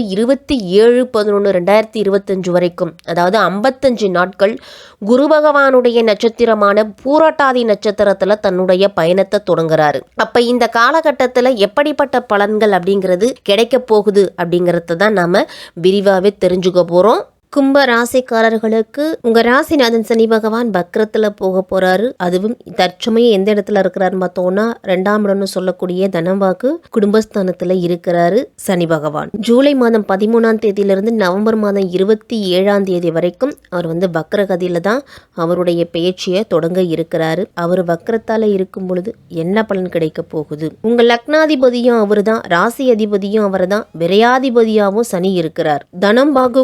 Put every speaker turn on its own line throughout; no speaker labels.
இருபத்தி ஏழு பதினொன்று ரெண்டாயிரத்தி இருபத்தஞ்சு வரைக்கும் அதாவது ஐம்பத்தஞ்சு நாட்கள் குரு பகவானுடைய நட்சத்திரமான பூரட்டாதி நட்சத்திரத்தில் தன்னுடைய பயணத்தை தொடங்குறாரு. அப்ப இந்த காலகட்டத்தில் எப்படிப்பட்ட பலன்கள் அப்படிங்கிறது கிடைக்க போகுது அப்படிங்கறத தான் நாம விரிவாகவே தெரிஞ்சுக்க போகிறோம் கும்ப ராசிக்காரர்களுக்கு உங்க ராசிநாதன் சனி பகவான் பக்ரத்துல போக போறாரு. அதுவும் தற்சமயம் எந்த இடத்துல இருக்கிறாருன்னு பார்த்தோம்னா ரெண்டாம் இடம்னு சொல்லக்கூடிய தனவாக்கு குடும்பஸ்தானத்துல இருக்கிறாரு சனி பகவான். ஜூலை மாதம் பதிமூணாம் தேதியிலிருந்து நவம்பர் மாதம் இருபத்தி ஏழாம் தேதி வரைக்கும் அவர் வந்து வக்ரகதியில தான் அவருடைய பேச்சியை தொடங்க இருக்கிறாரு. அவர் வக்ரத்தால இருக்கும் பொழுது என்ன பலன் கிடைக்க போகுது? உங்க லக்னாதிபதியும் அவர் தான் ராசி அதிபதியும் அவர் தான் விரையாதிபதியாகவும் சனி இருக்கிறார். தனம் பாகு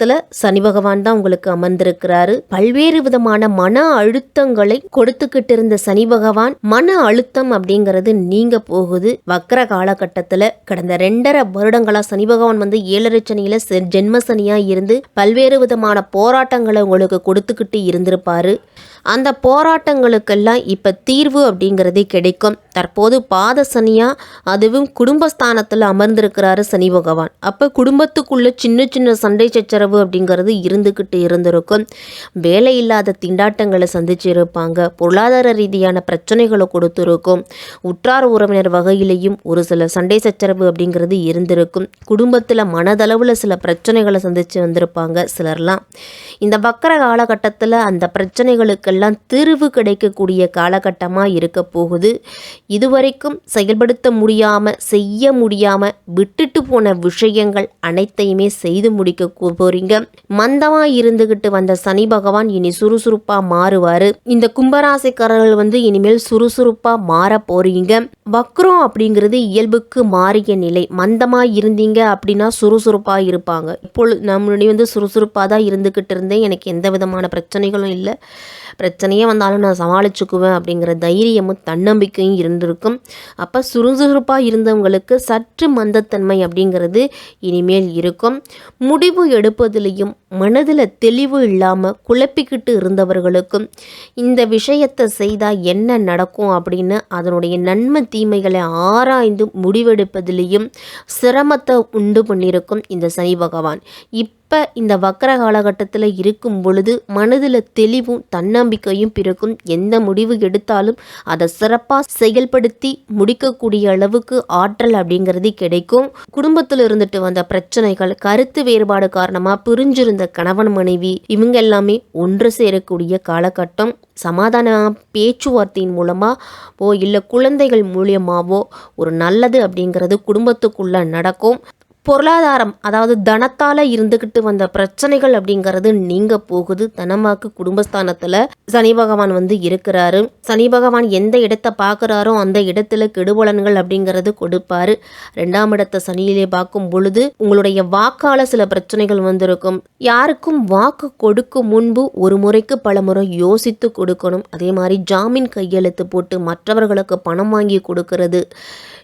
குடும்பஸ்தானத்துல சனி பகவான் தான் உங்களுக்கு அமர்ந்திருக்கிறாரு. பல்வேறு விதமான மன அழுத்தங்களை கொடுத்துக்கிட்டு இருந்த சனி பகவான் மன அழுத்தம் அப்படிங்கிறது நீங்க போகுது. வக்கர காலகட்டத்துல கடந்த ரெண்டரை வருடங்களா சனி பகவான் வந்து ஏழரை சனியில செ- ஜென்ம சனியா இருந்து பல்வேறு விதமான போராட்டங்களை உங்களுக்கு கொடுத்துக்கிட்டு இருந்திருப்பாரு. அந்த போராட்டங்களுக்கெல்லாம் இப்போ தீர்வு அப்படிங்கிறதே கிடைக்கும். தற்போது பாத சனியா அதுவும் குடும்பஸ்தானத்தில் அமர்ந்திருக்கிறாரு சனி பகவான். அப்போ குடும்பத்துக்குள்ள சின்ன சின்ன சண்டை சச்சரவு அப்படிங்கிறது இருந்துக்கிட்டு இருந்திருக்கும். வேலை இல்லாத திண்டாட்டங்களை சந்திச்சிருப்பாங்க. பொருளாதார ரீதியான பிரச்சனைகளை கொடுத்துருக்கும். உற்றார் உறவினர் வகையிலையும் ஒரு சில சண்டை சச்சரவு அப்படிங்கிறது இருந்திருக்கும். குடும்பத்தில் மனதளவில் சில பிரச்சனைகளை சந்திச்சு வந்திருப்பாங்க சிலர்லாம். இந்த வக்கர காலகட்டத்தில் அந்த பிரச்சனைகளுக்கெல்லாம் தீர்வு கிடைக்கக்கூடிய காலகட்டமாக இருக்க போகுது. இதுவரைக்கும் செயல்படுத்த முடியாமல் செய்ய முடியாமல் விட்டுட்டு போன விஷயங்கள் அனைத்தையுமே செய்து முடிக்க கு- போறீங்க மந்தமாக இருந்துகிட்டு வந்த சனி பகவான் இனி சுறுசுறுப்பாக மாறுவார். இந்த கும்பராசிக்காரர்கள் வந்து இனிமேல் சுறுசுறுப்பாக மாற போறீங்க. வக்ரம் அப்படிங்கிறது இயல்புக்கு மாறிய நிலை. மந்தமாக இருந்தீங்க அப்படின்னா சுறுசுறுப்பாக இருப்பாங்க. இப்பொழுது நம்மளுடைய வந்து சுறுசுறுப்பாக தான் இருந்துக்கிட்டு இருந்தேன். எனக்கு எந்த விதமான பிரச்சனைகளும் இல்லை. பிரச்சனையே வந்தாலும் நான் சமாளிச்சுக்குவேன் அப்படிங்கிற தைரியமும் தன்னம்பிக்கையும் இருந்திருக்கும். அப்போ சுறுசுறுப்பாக இருந்தவங்களுக்கு சற்று மந்தத்தன்மை அப்படிங்கிறது இனிமேல் இருக்கும். முடிவு போவதிலையும் மனதில் தெளிவு இல்லாமல் குழப்பிக்கிட்டு இருந்தவர்களுக்கும் இந்த விஷயத்தை செய்தால் என்ன நடக்கும் அப்படின்னு அதனுடைய நன்மை தீமைகளை ஆராய்ந்து முடிவெடுப்பதிலையும் சிரமத்தை உண்டு பண்ணியிருக்கும் இந்த சனி பகவான். இப்போ இந்த வக்கர காலகட்டத்தில் இருக்கும் பொழுது மனதில் தெளிவும் தன்னம்பிக்கையும் பிறக்கும். எந்த முடிவு எடுத்தாலும் அதை சிறப்பாக செயல்படுத்தி முடிக்கக்கூடிய அளவுக்கு ஆற்றல் அப்படிங்கிறது கிடைக்கும். குடும்பத்தில் இருந்துட்டு வந்த பிரச்சனைகள் கருத்து வேறுபாடு காரணமாக பிரிஞ்சிருந்த கணவன் மனைவி இவங்க எல்லாமே ஒன்று சேரக்கூடிய காலகட்டம். சமாதான பேச்சுவார்த்தையின் மூலமாக ஓ இல்லை குழந்தைகள் மூலியமாவோ ஒரு நல்லது அப்படிங்கிறது குடும்பத்துக்குள்ளே நடக்கும். பொருளாதாரம் அதாவது தனத்தால் இருந்துக்கிட்டு வந்த பிரச்சனைகள் அப்படிங்கிறது நீங்க போகுது. தனமாக்கு குடும்பஸ்தானத்தில் சனி பகவான் வந்து இருக்கிறாரு. சனி பகவான் எந்த இடத்தை பார்க்குறாரோ அந்த இடத்துல கெடுபலன்கள் அப்படிங்கிறது கொடுப்பாரு. ரெண்டாம் இடத்தை சனியிலே பார்க்கும் பொழுது உங்களுடைய வாக்கால சில பிரச்சனைகள் வந்திருக்கும். யாருக்கும் வாக்கு கொடுக்கும் முன்பு ஒரு முறைக்கு பல முறை யோசித்து கொடுக்கணும். அதே மாதிரி ஜாமீன் கையெழுத்து போட்டு மற்றவர்களுக்கு பணம் வாங்கி கொடுக்கறது.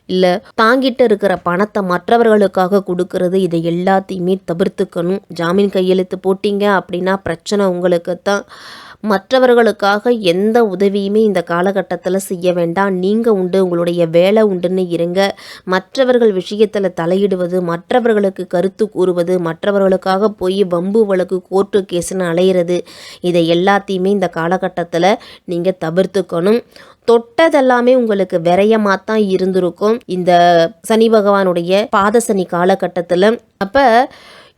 இல்லை தாங்கிட்டு இருக்கிற பணத்தை மற்றவர்களுக்காக கொடுக்கறது இதை எல்லாத்தையுமே தவிர்த்துக்கணும். ஜாமீன் கையெழுத்து போட்டீங்க அப்படின்னா பிரச்சனை உங்களுக்கு தான் மற்றவர்களுக்காக எந்த உதவியுமே இந்த காலகட்டத்தில் செய்ய வேண்டாம். நீங்கள் உண்டு உங்களுடைய வேலை உண்டுன்னு இருங்க. மற்றவர்கள் விஷயத்தில் தலையிடுவது மற்றவர்களுக்கு கருத்து கூறுவது மற்றவர்களுக்காக போய் வம்பு வழக்கு கோர்ட்டு கேஸுன்னு அலையிறது இதை எல்லாத்தையுமே இந்த காலகட்டத்தில் நீங்கள் தவிர்த்துக்கணும். தொட்டதெல்லாமே உங்களுக்கு விரயமாக தான் இருந்திருக்கும். இந்த சனி பகவானுடைய பாதசனி காலகட்டத்தில். அப்போ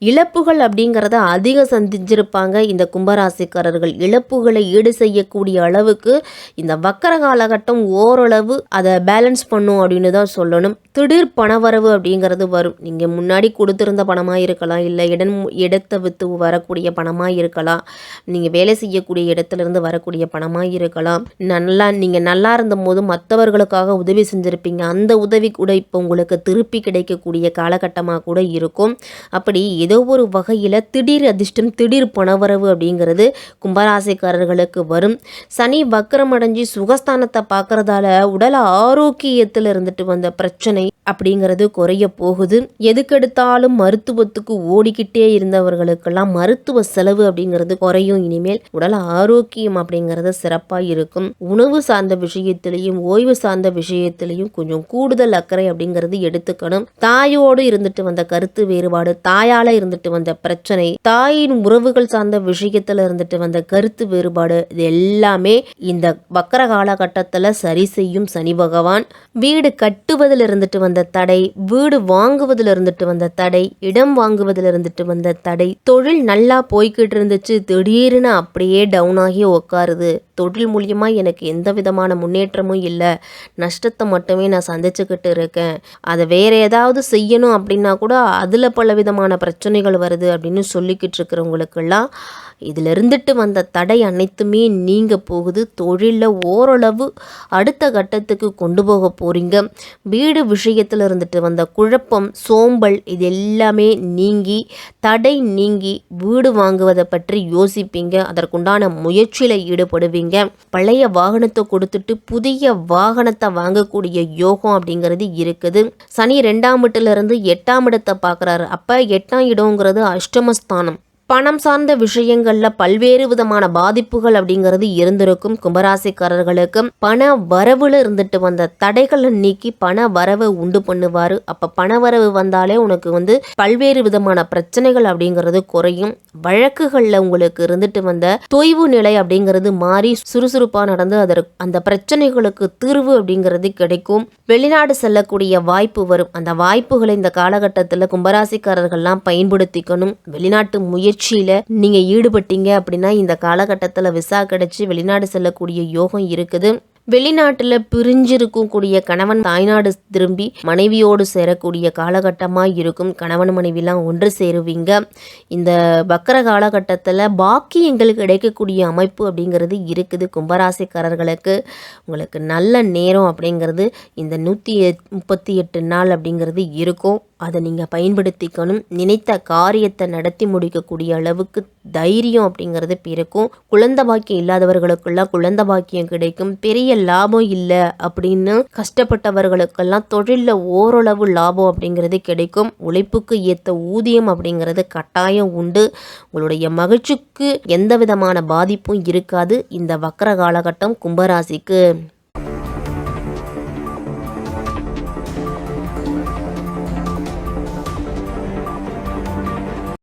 இழப்புகள் அப்படிங்கிறத அதிகம் சந்திச்சிருப்பாங்க இந்த கும்பராசிக்காரர்கள். இழப்புகளை ஈடு செய்யக்கூடிய அளவுக்கு இந்த வக்கர காலகட்டம் ஓரளவு அதை பேலன்ஸ் பண்ணும் அப்படின்னு தான் சொல்லணும். திடீர் பணவரவு அப்படிங்கிறது வரும். நீங்கள் முன்னாடி கொடுத்துருந்த பணமாக இருக்கலாம் இல்லை இடம் இடத்தை விற்று வரக்கூடிய பணமாக இருக்கலாம் நீங்கள் வேலை செய்யக்கூடிய இடத்துலேருந்து வரக்கூடிய பணமாக இருக்கலாம். நல்லா நீங்கள் நல்லா இருந்த போது மற்றவர்களுக்காக உதவி செஞ்சுருப்பீங்க. அந்த உதவி கூட இப்போ உங்களுக்கு திருப்பி கிடைக்கக்கூடிய காலகட்டமாக கூட இருக்கும். அப்படி ஏதோ ஒரு வகையில் திடீர் அதிர்ஷ்டம் திடீர் பணவரவு அப்படிங்கிறது கும்பராசிக்காரர்களுக்கு வரும். சனி வக்கரமடைஞ்சு சுகஸ்தானத்தை பார்க்குறதால உடல் ஆரோக்கியத்தில் இருந்துட்டு வந்த பிரச்சனை அப்படிங்கிறது குறைய போகுது. எதுக்கெடுத்தாலும் மருத்துவத்துக்கு ஓடிக்கிட்டே இருந்தவர்களுக்கெல்லாம் மருத்துவ செலவு அப்படிங்கிறது குறையும். இனிமேல் உடல் ஆரோக்கியம் அப்படிங்கிறது சிறப்பாக இருக்கும். உணவு சார்ந்த விஷயத்திலையும் ஓய்வு சார்ந்த விஷயத்திலையும் கொஞ்சம் கூடுதல் அக்கறை அப்படிங்கிறது எடுத்துக்கணும். தாயோடு இருந்துட்டு வந்த கருத்து வேறுபாடு தாயால இருந்துட்டு வந்த பிரச்சனை தாயின் உறவுகள் சார்ந்த விஷயத்துல இருந்துட்டு வந்த கருத்து வேறுபாடு இது எல்லாமே இந்த வக்கர காலகட்டத்தில் சரி செய்யும் சனி பகவான். வீடு கட்டுவதில் இருந்துட்டு வந்த தடை வீடு வாங்குவதில் இருந்துட்டு வந்த தடை இடம் வாங்குவதில் இருந்துட்டு வந்த தடை தொழில் நல்லா போய்கிட்டு இருந்துச்சு திடீர்னு அப்படியே டவுன் ஆகி உக்காருது. தொழில் மூலியமாக எனக்கு எந்த விதமான முன்னேற்றமும் இல்லை. நஷ்டத்தை மட்டுமே நான் சந்திச்சுக்கிட்டு இருக்கேன். அதை வேற ஏதாவது செய்யணும் அப்படின்னா கூட அதில் பல விதமான பிரச்சனைகள் வருது அப்படின்னு சொல்லிக்கிட்டு இருக்கிறவங்களுக்கெல்லாம் இதில் இருந்துட்டு வந்த தடை அனைத்துமே நீங்க போகுது. தொழிலில் ஓரளவு அடுத்த கட்டத்துக்கு கொண்டு போக போகிறீங்க வீடு விஷயத்தில் இருந்துட்டு வந்த குழப்பம் சோம்பல் இது எல்லாமே நீங்கி தடை நீங்கி வீடு வாங்குவதை பற்றி யோசிப்பீங்க. அதற்குண்டான முயற்சியில் ஈடுபடுவீங்க. பழைய வாகனத்தை கொடுத்துட்டு புதிய வாகனத்தை வாங்கக்கூடிய யோகம் அப்படிங்கிறது இருக்குது. சனி ரெண்டாம் இடத்துல இருந்து எட்டாம் இடத்தை பார்க்குறாரு. அப்போ எட்டாம் இடங்கிறது அஷ்டமஸ்தானம். பணம் சார்ந்த விஷயங்களில் பல்வேறு விதமான பாதிப்புகள் அப்படிங்கிறது இருந்திருக்கும். கும்பராசிக்காரர்களுக்கு பண வரவுல இருந்துட்டு வந்த தடைகளை நீக்கி பண வரவை உண்டு பண்ணுவார். அப்போ பண வரவு வந்தாலே உனக்கு வந்து பல்வேறு விதமான பிரச்சனைகள் அப்படிங்கிறது குறையும். வழக்குகளில் உங்களுக்கு இருந்துட்டு வந்த தொய்வு நிலை அப்படிங்கிறது மாறி சுறுசுறுப்பாக நடந்து அதற்கு அந்த பிரச்சனைகளுக்கு தீர்வு அப்படிங்கிறது கிடைக்கும். வெளிநாடு செல்லக்கூடிய வாய்ப்பு வரும். அந்த வாய்ப்புகளை இந்த காலகட்டத்தில் கும்பராசிக்காரர்கள்லாம் பயன்படுத்திக்கணும். வெளிநாட்டு முயற்சி முயற்சியில் நீங்கள் ஈடுபட்டீங்க அப்படின்னா இந்த காலகட்டத்தில் விசா கிடச்சி வெளிநாடு செல்லக்கூடிய யோகம் இருக்குது. வெளிநாட்டில் பிரிஞ்சிருக்கக்கூடிய கணவன் தாய்நாடு திரும்பி மனைவியோடு சேரக்கூடிய காலகட்டமாக இருக்கும். கணவன் மனைவிலாம் ஒன்று சேருவீங்க. இந்த பக்கர காலகட்டத்தில் பாக்கியங்களுக்கு கிடைக்கக்கூடிய அமைப்பு அப்படிங்கிறது இருக்குது. கும்பராசிக்காரர்களுக்கு உங்களுக்கு நல்ல நேரம் அப்படிங்கிறது இந்த நூற்றி முப்பத்தி எட்டு நாள் அப்படிங்கிறது இருக்கும். அதை நீங்கள் பயன்படுத்திக்கணும். நினைத்த காரியத்தை நடத்தி முடிக்கக்கூடிய அளவுக்கு தைரியம் அப்படிங்கிறது பிறக்கும். குழந்த பாக்கியம் இல்லாதவர்களுக்கெல்லாம் குழந்த பாக்கியம் கிடைக்கும். பெரிய லாபம் இல்லை அப்படின்னு கஷ்டப்பட்டவர்களுக்கெல்லாம் தொழிலில் ஓரளவு லாபம் அப்படிங்கிறது கிடைக்கும். உழைப்புக்கு ஏற்ற ஊதியம் அப்படிங்கிறது கட்டாயம் உண்டு. உங்களுடைய மகிழ்ச்சிக்கு எந்த விதமான பாதிப்பும் இருக்காது. இந்த வக்கர காலகட்டம் கும்பராசிக்கு.